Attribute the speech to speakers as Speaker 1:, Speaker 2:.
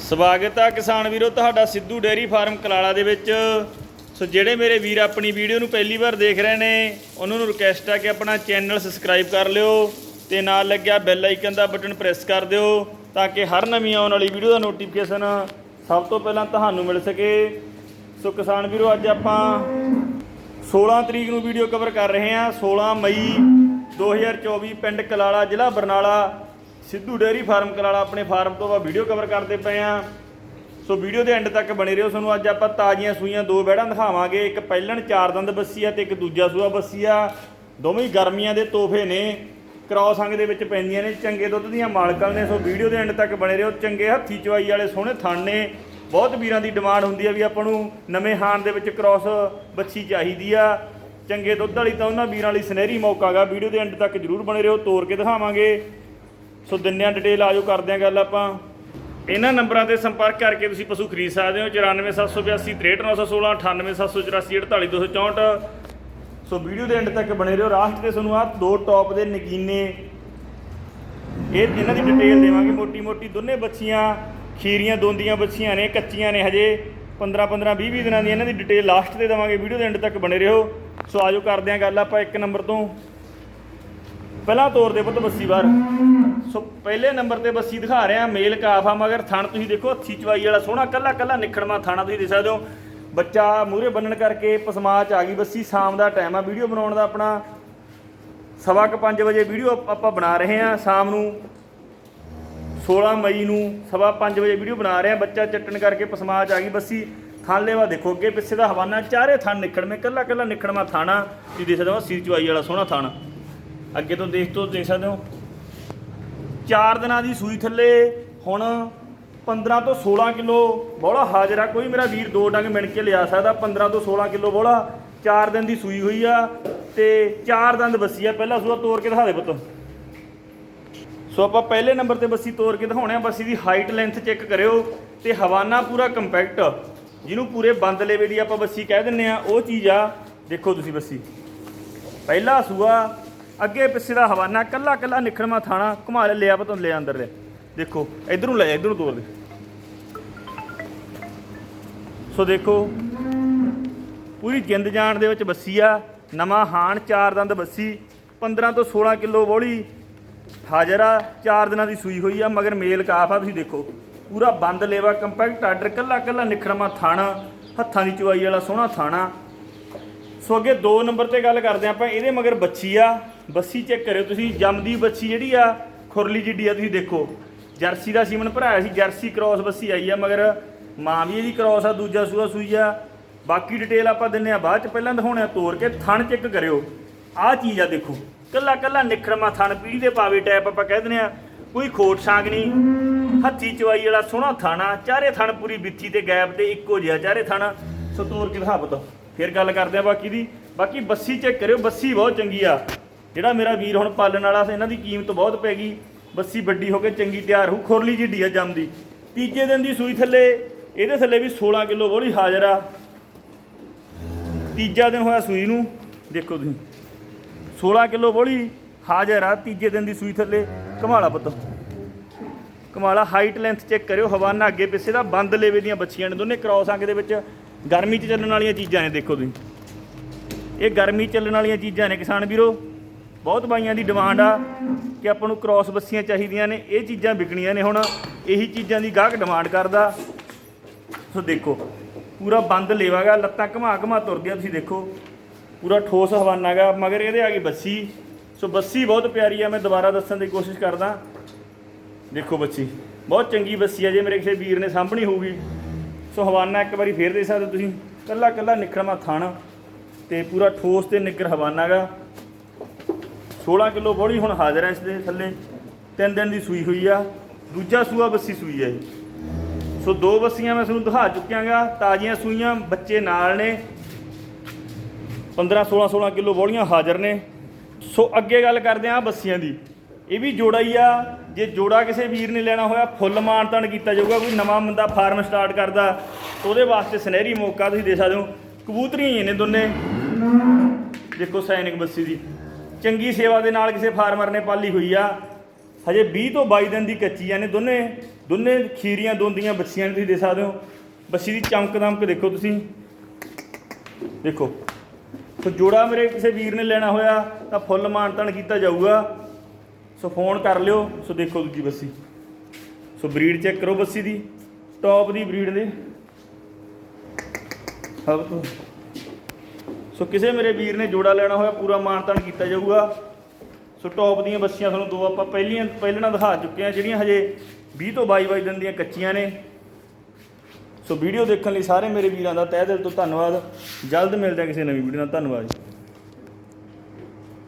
Speaker 1: ਸਵਾਗਤ ਆ ਕਿਸਾਨ ਵੀਰੋ, ਤੁਹਾਡਾ ਸਿੱਧੂ ਡੇਅਰੀ ਫਾਰਮ ਕਲਾਲਾ ਦੇ ਵਿੱਚ। ਸੋ ਜਿਹੜੇ ਮੇਰੇ ਵੀਰ ਆਪਣੀ ਵੀਡੀਓ ਨੂੰ ਪਹਿਲੀ ਵਾਰ ਦੇਖ ਰਹੇ ਨੇ, ਉਹਨਾਂ ਨੂੰ ਰਿਕਵੈਸਟ ਆ ਕਿ ਆਪਣਾ ਚੈਨਲ ਸਬਸਕ੍ਰਾਈਬ ਕਰ ਲਿਓ ਤੇ ਨਾਲ ਲੱਗਿਆ ਬੈਲ ਆਈਕਨ ਦਾ ਬਟਨ ਪ੍ਰੈਸ ਕਰ ਦਿਓ ਤਾਂ ਕਿ ਹਰ ਨਵੀਂ ਆਉਣ ਵਾਲੀ ਵੀਡੀਓ ਦਾ ਨੋਟੀਫਿਕੇਸ਼ਨ ਸਭ ਤੋਂ ਪਹਿਲਾਂ ਤੁਹਾਨੂੰ ਮਿਲ ਸਕੇ। ਸੋ ਕਿਸਾਨ ਵੀਰੋ, ਅੱਜ ਆਪਾਂ 16 ਤਰੀਕ ਨੂੰ ਵੀਡੀਓ ਕਵਰ ਕਰ ਰਹੇ ਹਾਂ। 16 ਮਈ 2024 ਪਿੰਡ ਕਲਾਲਾ, ਜ਼ਿਲ੍ਹਾ ਬਰਨਾਲਾ। ਸਿੱਧੂ ਡੇਅਰੀ ਫਾਰਮ ਕਲਾਲਾ ਆਪਣੇ ਫਾਰਮ ਤੋਂ ਆਪਾਂ ਵੀਡੀਓ ਕਵਰ ਕਰਦੇ ਪਏ ਆ। ਸੋ ਵੀਡੀਓ ਦੇ ਐਂਡ ਤੱਕ ਬਣੇ ਰਹੋ। ਤੁਹਾਨੂੰ ਅੱਜ ਆਪਾਂ ਤਾਜ਼ੀਆਂ ਸੂਈਆਂ ਦੋ ਬੈੜਾਂ ਦਿਖਾਵਾਂਗੇ। ਇੱਕ ਪਹਿਲਣ ਚਾਰ ਦੰਦ ਬੱਸੀ ਆ ਤੇ ਇੱਕ ਦੂਜਾ ਸੂਆ ਬੱਸੀ ਆ। ਦੋਵੇਂ ਗਰਮੀਆਂ ਦੇ ਤੋਹਫੇ ਨੇ। ਕ੍ਰਾਸ ਅੰਗ ਦੇ ਵਿੱਚ ਪੈਂਦੀਆਂ ਨੇ ਚੰਗੇ ਦੁੱਧ ਦੀਆਂ ਮਾਲਕਾਂ ਨੇ। ਸੋ ਵੀਡੀਓ ਦੇ ਐਂਡ ਤੱਕ ਬਣੇ ਰਹੋ। ਚੰਗੇ ਹੱਥੀ ਚਵਾਈ ਵਾਲੇ ਸੋਹਣੇ ਥਣ ਨੇ। ਬਹੁਤ ਵੀਰਾਂ ਦੀ ਡਿਮਾਂਡ ਹੁੰਦੀ ਆ ਵੀ ਆਪਾਂ ਨੂੰ ਨਵੇਂ ਹਾਨ ਦੇ ਵਿੱਚ ਕ੍ਰਾਸ ਬੱਚੀ ਚਾਹੀਦੀ ਆ। ਚੰਗੇ ਦੁੱਧ ਵਾਲੀ ਤਾਂ ਉਹਨਾਂ ਵੀਰਾਂ ਲਈ ਸੁਨਹਿਰੀ ਮੌਕਾ ਗਾ। ਵੀਡੀਓ ਦੇ ਐਂਡ ਤੱਕ ਜਰੂਰ ਬਣੇ ਰਹੋ। ਤੋੜ ਕੇ ਦਿਖਾਵਾਂਗੇ। ਸੋ ਦਿੰਨੇ ਆ ਡਿਟੇਲ ਆਜੋ ਕਰਦੇ ਆ ਗੱਲ ਆਪਾਂ। ਇਹਨਾਂ ਨੰਬਰਾਂ ਤੇ ਸੰਪਰਕ ਕਰਕੇ ਤੁਸੀਂ ਪਸ਼ੂ ਖਰੀਦ ਸਕਦੇ ਹੋ 94782 63916 98784 48264 ਸੋ ਵੀਡੀਓ ਦੇ ਐਂਡ ਤੱਕ ਬਣੇ ਰਹੋ। ਰਾਸਟ ਤੇ ਤੁਹਾਨੂੰ ਆ ਦੋ ਟੌਪ ਦੇ ਨਗੀਨੇ। ਇਹ ਇਹਨਾਂ ਦੀ ਡਿਟੇਲ ਦੇਵਾਂਗੇ। ਮੋਟੀ ਮੋਟੀ ਦੋਨੇ ਬੱਚੀਆਂ, ਖੀਰੀਆਂ, ਦੋਂਦੀਆਂ ਬੱਚੀਆਂ ਨੇ, ਕੱਚੀਆਂ ਨੇ ਹਜੇ। 15 15 20 20 ਦਿਨਾਂ ਦੀ ਇਹਨਾਂ ਦੀ ਡਿਟੇਲ ਲਾਸਟ ਤੇ ਦੇਵਾਂਗੇ। ਵੀਡੀਓ ਦੇ ਐਂਡ ਤੱਕ ਬਣੇ ਰਹੋ। ਸੋ ਆਜੋ ਕਰਦੇ ਆ ਗੱਲ ਆਪਾਂ ਇੱਕ ਨੰਬਰ ਤੋਂ। ਪਹਿਲਾਂ ਤੋਰ ਦੇ ਪੁੱਤ ਬੱਸੀ ਬਾਹਰ। ਸੋ ਪਹਿਲੇ ਨੰਬਰ ਤੇ ਬੱਸੀ ਦਿਖਾ ਰਿਹਾ ਮੇਲ ਕਾਫ ਆ ਮਗਰ ਥਣ ਤੁਸੀਂ ਦੇਖੋ, ਹੱਥੀ ਚਵਾਈ ਵਾਲਾ ਸੋਹਣਾ, ਕੱਲਾ ਕੱਲਾ ਨਿਖੜਵਾ ਥਾਣਾ ਤੁਸੀਂ ਦੇਖ ਸਕਦੇ ਹੋ। ਬੱਚਾ ਮੂਹਰੇ ਬੰਨਣ ਕਰਕੇ ਪਸਮਾ ਚ ਆ ਗਈ ਬੱਸੀ, ਸ਼ਾਮ ਦਾ ਟਾਈਮ ਆ ਵੀਡੀਓ ਬਣਾਉਣ ਦਾ ਆਪਣਾ ਸਵਾ ਕੁ 5 ਵਜੇ ਵੀਡੀਓ ਆਪਾਂ ਬਣਾ ਰਹੇ ਹਾਂ, ਸ਼ਾਮ ਨੂੰ 16 ਮਈ ਨੂੰ ਸਵਾ 5 ਵਜੇ ਵੀਡੀਓ ਬਣਾ ਰਹੇ ਹਾਂ, ਬੱਚਾ ਚੱਟਣ ਕਰਕੇ ਪਸਮਾ ਚ ਆ ਗਈ ਬੱਸੀ। ਥਣ ਲੈਵਾ ਦੇਖੋ, ਅੱਗੇ ਪਿੱਛੇ ਦਾ ਹਵਾਨਾ, ਚਾਰੇ ਥਣ ਨਿਖੜਵੇਂ, ਕੱਲਾ ਕੱਲਾ ਨਿਖੜਵਾ ਥਾਣਾ, ਤੁਸੀਂ ਦੇਖ ਸਕਦੇ ਹੋ ਸੀਰ ਚਵਾਈ ਵਾਲਾ ਸੋਹਣਾ ਥਾਣਾ। ਅੱਗੇ ਤੋਂ ਦੇਖ ਤੋਂ ਦੇਖ ਸਕਦੇ ਹੋ। ਚਾਰ ਦਿਨਾਂ ਦੀ ਸੂਈ ਥੱਲੇ ਹੁਣ 15 ਤੋਂ 16 ਕਿਲੋ ਬੋਲਾ ਹਾਜ਼ਰਾ ਕੋਈ ਮੇਰਾ ਵੀਰ ਦੋ ਡੰਗ ਮਿਣ ਕੇ ਲਿਆ ਸਕਦਾ 15 ਤੋਂ 16 ਕਿਲੋ ਬੋਲਾ ਚਾਰ ਦਿਨ ਦੀ ਸੂਈ ਹੋਈ ਆ ਤੇ ਚਾਰ ਦੰਦ ਬੱਸੀ ਆ। ਪਹਿਲਾ ਸੂਆ ਤੋੜ ਕੇ ਦਿਖਾ ਦੇ ਪੁੱਤ। ਸੋ ਆਪਾਂ ਪਹਿਲੇ ਨੰਬਰ ਤੇ ਬੱਸੀ ਤੋੜ ਕੇ ਦਿਖਾਉਣੇ ਆ। ਬੱਸੀ ਦੀ ਹਾਈਟ ਲੈਂਥ ਚੈੱਕ ਕਰਿਓ ਤੇ ਹਵਾਨਾ ਪੂਰਾ ਕੰਪੈਕਟ ਜਿਹਨੂੰ ਪੂਰੇ ਬੰਦ ਲੇਵੇ ਦੀ ਆਪਾਂ ਬੱਸੀ ਕਹਿ ਦਿੰਨੇ ਆ। ਉਹ ਚੀਜ਼ ਆ, ਦੇਖੋ ਤੁਸੀਂ ਬੱਸੀ। ਪਹਿਲਾ ਸੂਆ ਅੱਗੇ ਪਿੱਛੇ ਦਾ ਹਵਾਨਾ ਕੱਲਾ ਕੱਲਾ ਨਿਖੜਮਾ ਥਾਣਾ ਘੁਮਾ ਲੈ ਲਿਆ ਪਤੋਂ ਲੈ ਅੰਦਰ ਲੈ ਦੇਖੋ, ਇਧਰੋਂ ਲੈ, ਇਧਰੋਂ ਤੋੜ ਦੇ। ਸੋ ਦੇਖੋ, ਪੂਰੀ ਜਿੰਦ ਜਾਣ ਦੇ ਵਿੱਚ ਬੱਸੀ ਆ, ਨਵਾਂ ਹਾਣ ਚਾਰ ਦੰਦ ਬੱਸੀ 15 ਤੋਂ 16 ਕਿਲੋ ਬੋਲੀ, ਹਾਜ਼ਰ ਆ, ਚਾਰ ਦਿਨਾਂ ਦੀ ਸੂਈ ਹੋਈ ਆ, ਮਗਰ ਮੇਲ ਕਾਫ ਆ, ਤੁਸੀਂ ਦੇਖੋ। ਪੂਰਾ ਬੰਦ ਲੇਵਾ ਕੰਪੈਕਟ, ਆਰਡਰ ਕੱਲਾ ਕੱਲਾ ਨਿਖੜਮਾ ਥਾਣਾ, ਹੱਥਾਂ ਦੀ ਚਵਾਈ ਵਾਲਾ ਸੋਹਣਾ ਥਾਣਾ ਸੋ ਅੱਗੇ 2 ਨੰਬਰ ਤੇ ਗੱਲ ਕਰਦੇ ਆਪਾਂ, ਇਹਦੇ ਮਗਰ ਬੱਚੀ ਆ। ਬੱਸੀ ਚੈੱਕ ਕਰਿਓ ਤੁਸੀਂ, ਜੰਮਦੀ ਬੱਚੀ ਜਿਹੜੀ ਆ, ਖੁਰਲੀ ਜਿੱਡੀ ਆ, ਤੁਸੀਂ ਦੇਖੋ। ਜਰਸੀ ਦਾ ਸੀਮਨ ਭਰਾਇਆ ਸੀ, ਜਰਸੀ ਕ੍ਰਾਸ ਬੱਸੀ ਆਈ ਆ, ਮਗਰ ਮਾਂ ਵੀ ਇਹਦੀ ਕ੍ਰਾਸ ਆ, ਦੂਜਾ ਸੂਆ ਸੂਈ ਆ। ਬਾਕੀ ਡਿਟੇਲ ਆਪਾਂ ਦਿੰਨੇ ਆ, ਬਾਅਦ ਚ ਪਹਿਲਾਂ ਦਿਖਾਉਣੇ ਆ ਤੋੜ ਕੇ, ਥਣ ਚੈੱਕ ਕਰਿਓ। ਆਹ ਚੀਜ਼ ਆ ਦੇਖੋ, ਕੱਲਾ ਕੱਲਾ ਨਿਖੜਮਾ ਥਣ ਪੀੜੀ ਦੇ ਪਾਵੇ ਟੈਪ ਆਪਾਂ ਕਹਿ ਦਿੰਦੇ ਆ। ਕੋਈ ਖੋਟ ਸਾਂਗ ਨਹੀਂ ਹੱਥੀ ਚਵਾਈ ਵਾਲਾ ਸੋਹਣਾ ਥਾਣਾ ਚਾਰੇ ਥਣ ਪੂਰੀ ਬਿੱਥੀ ਤੇ ਗੈਪ ਤੇ ਇੱਕੋ ਜਿਹਾ ਚਾਰੇ ਥਣ। ਸੋ ਤੋੜ ਕੇ ਦਿਖਾ ਪਤਾ। ਫਿਰ ਗੱਲ ਕਰਦੇ ਆ ਬਾਕੀ ਦੀ। ਬਾਕੀ ਬੱਸੀ ਚੈੱਕ ਕਰਿਓ, ਬੱਸੀ ਬਹੁਤ ਚੰਗੀ ਆ। ਜਿਹੜਾ ਮੇਰਾ ਵੀਰ ਹੁਣ ਪਾਲਣ ਵਾਲਾ ਸੀ, ਇਹਨਾਂ ਦੀ ਕੀਮਤ ਬਹੁਤ ਪੈ ਗਈ। ਬੱਸੀ ਵੱਡੀ ਹੋ ਕੇ ਚੰਗੀ, ਤਿਆਰ ਹੋ, ਖੁਰਲੀ ਜਿੱਡੀ ਆ ਜੰਮਦੀ ਤੀਜੇ ਦਿਨ ਦੀ ਸੂਈ ਥੱਲੇ, ਇਹਦੇ ਥੱਲੇ ਵੀ 16 ਕਿਲੋ ਬੋਲੀ ਹਾਜ਼ਰ ਆ। ਤੀਜਾ ਦਿਨ ਹੋਇਆ ਸੂਈ ਨੂੰ। ਦੇਖੋ ਤੁਸੀਂ 16 ਕਿਲੋ ਬੋਲੀ ਹਾਜ਼ਰ ਆ ਤੀਜੇ ਦਿਨ ਦੀ ਸੂਈ ਥੱਲੇ। ਕਮਾਲਾ ਪੁੱਤ। ਕਮਾਲਾ ਹਾਈਟ ਲੈਂਥ ਚੈੱਕ ਕਰਿਓ, ਹਵਾਨਾ ਅੱਗੇ ਪਿੱਛੇ ਦਾ, ਬੰਦ ਲੇਵੇ ਦੀਆਂ ਬੱਚੀਆਂ ਨੇ ਦੋਨੇ ਕ੍ਰਾਸ ਅੰਗ ਦੇ ਵਿੱਚ। ਗਰਮੀ 'ਚ ਚੱਲਣ ਵਾਲੀਆਂ ਚੀਜ਼ਾਂ ਨੇ, ਦੇਖੋ ਤੁਸੀਂ। ਇਹ ਗਰਮੀ 'ਚ ਚੱਲਣ ਵਾਲੀਆਂ ਚੀਜ਼ਾਂ ਨੇ, ਕਿਸਾਨ ਵੀਰੋ। ਬਹੁਤ ਬਾਈਆਂ ਦੀ ਡਿਮਾਂਡ ਆ ਕਿ ਆਪਾਂ ਨੂੰ ਕ੍ਰਾਸ ਬੱਸੀਆਂ ਚਾਹੀਦੀਆਂ ਨੇ, ਇਹ ਚੀਜ਼ਾਂ ਵਿਕਣੀਆਂ ਨੇ ਹੁਣ। ਇਹੀ ਚੀਜ਼ਾਂ ਦੀ ਗਾਹਕ ਡਿਮਾਂਡ ਕਰਦਾ। ਸੋ ਦੇਖੋ, ਪੂਰਾ ਬੰਦ ਲੇਵਾਗਾ, ਲੱਤਾਂ ਘਮਾ ਘਮਾ ਤੁਰਦੀਆਂ, ਤੁਸੀਂ ਦੇਖੋ। ਪੂਰਾ ਠੋਸ ਹਵਾਨਾਗਾ ਮਗਰ ਇਹਦੇ ਆ ਗਈ ਬੱਸੀ। ਸੋ ਬੱਸੀ ਬਹੁਤ ਪਿਆਰੀ ਆ, ਮੈਂ ਦੁਬਾਰਾ ਦੱਸਣ ਦੀ ਕੋਸ਼ਿਸ਼ ਕਰਦਾ। ਦੇਖੋ ਬੱਸੀ, ਬਹੁਤ ਚੰਗੀ ਬੱਸੀ ਆ, ਜੇ ਮੇਰੇ ਕਿਸੇ ਵੀਰ ਨੇ ਸਾਂਭਣੀ ਹੋਊਗੀ। ਸੋ ਹਵਾਨਾ ਇੱਕ ਵਾਰੀ ਫੇਰ ਦੇ ਸਕਦੇ ਤੁਸੀਂ। ਕੱਲਾ ਕੱਲਾ ਨਿਖੜਮਾ ਥਣ ਤੇ ਪੂਰਾ ਠੋਸ ਤੇ ਨਿੱਗਰ ਹਵਾਨਾਗਾ 16 ਕਿਲੋ ਬੋਲੀ ਹੁਣ ਹਾਜ਼ਰ ਹੈ ਇਸ ਦੇ ਥੱਲੇ। ਤਿੰਨ ਦਿਨ ਦੀ ਸੂਈ ਹੋਈ ਆ। ਦੂਜਾ ਸੂਆ ਬੱਸੀ ਸੂਈ ਹੈ ਸੋ ਦੋ ਬੱਸੀਆਂ ਮੈਂ ਤੁਹਾਨੂੰ ਦਿਖਾ ਚੁੱਕਿਆਂਗਾ ਤਾਜ਼ੀਆਂ ਸੂਈਆਂ ਬੱਚੇ ਨਾਲ ਨੇ। 15 16 16 ਕਿਲੋ ਬੋਲੀਆਂ ਹਾਜ਼ਰ ਨੇ। ਸੋ ਅੱਗੇ ਗੱਲ ਕਰਦੇ ਆਂ ਬੱਸੀਆਂ ਦੀ। ਇਹ ਵੀ ਜੋੜਾ ਹੀ ਆ। ਜੇ ਜੋੜਾ ਕਿਸੇ ਵੀਰ ਨੇ ਲੈਣਾ ਹੋਇਆ, ਫੁੱਲ ਮਾਨਤਾਨ ਕੀਤਾ ਜਾਊਗਾ, ਕੋਈ ਨਵਾਂ ਬੰਦਾ ਫਾਰਮ ਸਟਾਰਟ ਕਰਦਾ। ਤਾਂ ਉਹਦੇ ਵਾਸਤੇ ਸੁਨਹਿਰੀ ਮੌਕਾ ਤੁਸੀਂ ਦੇ ਸਕਦੇ ਹੋ। ਕਬੂਤਰੀਆਂ ਹੀ ਨੇ ਦੋਨੇ। ਦੇਖੋ ਸੈਨਿਕ ਬੱਸੀ ਦੀ। ਚੰਗੀ ਸੇਵਾ ਦੇ ਨਾਲ ਕਿਸੇ ਫਾਰਮਰ ਨੇ ਪਾਲੀ ਹੋਈ ਆ। ਹਜੇ 20 ਤੋਂ 22 ਦਿਨ ਦੀ ਕੱਚੀ ਆ ਨੇ ਦੋਨੇ। ਦੋਨੇ ਖੀਰੀਆਂ, ਦੋਂਦੀਆਂ ਬੱਚੀਆਂ ਨੇ ਤੁਸੀਂ ਦੇ ਸਕਦੇ ਹੋ। ਬੱਸੀ ਦੀ ਚਮਕ ਦਮਕ ਦੇਖੋ ਤੁਸੀਂ। ਦੇਖੋ। ਸੋ ਜੋੜਾ ਮੇਰੇ ਕਿਸੇ ਵੀਰ ਨੇ ਲੈਣਾ ਹੋਇਆ, ਤਾਂ ਫੁੱਲ ਮਾਨਤਨ ਕੀਤਾ ਜਾਊਗਾ। ਸੋ ਫੋਨ ਕਰ ਲਿਓ, ਸੋ ਦੇਖੋ ਦੂਜੀ ਬੱਸੀ। ਸੋ ਬਰੀਡ ਚੈੱਕ ਕਰੋ ਬੱਸੀ ਦੀ, ਟੌਪ ਦੀ ਬਰੀਡ ਦੇ ਸਭ ਤੋਂ। ਸੋ ਕਿਸੇ ਮੇਰੇ ਵੀਰ ਨੇ ਜੋੜਾ ਲੈਣਾ ਹੋਇਆ, ਪੂਰਾ ਮਾਨਤਨ ਕੀਤਾ ਜਾਊਗਾ। ਸੋ ਟੌਪ ਦੀਆਂ ਬੱਸੀਆਂ ਤੁਹਾਨੂੰ ਦੋ ਆਪਾਂ ਪਹਿਲੀਆਂ ਪਹਿਲਾਂ ਦਿਖਾ ਚੁੱਕੇ ਆ ਜਿਹੜੀਆਂ ਹਜੇ 20 ਤੋਂ 22 22 ਦਿਨ ਦੀਆਂ ਕੱਚੀਆਂ ਨੇ। ਸੋ ਵੀਡੀਓ ਦੇਖਣ ਲਈ ਸਾਰੇ ਮੇਰੇ ਵੀਰਾਂ ਦਾ ਤਹਿ ਦਿਲ ਤੋਂ ਧੰਨਵਾਦ। ਜਲਦ ਮਿਲਦੇ ਹਾਂ ਕਿਸੇ ਨਵੀਂ ਵੀਡੀਓ ਨਾਲ। ਧੰਨਵਾਦ ਜੀ।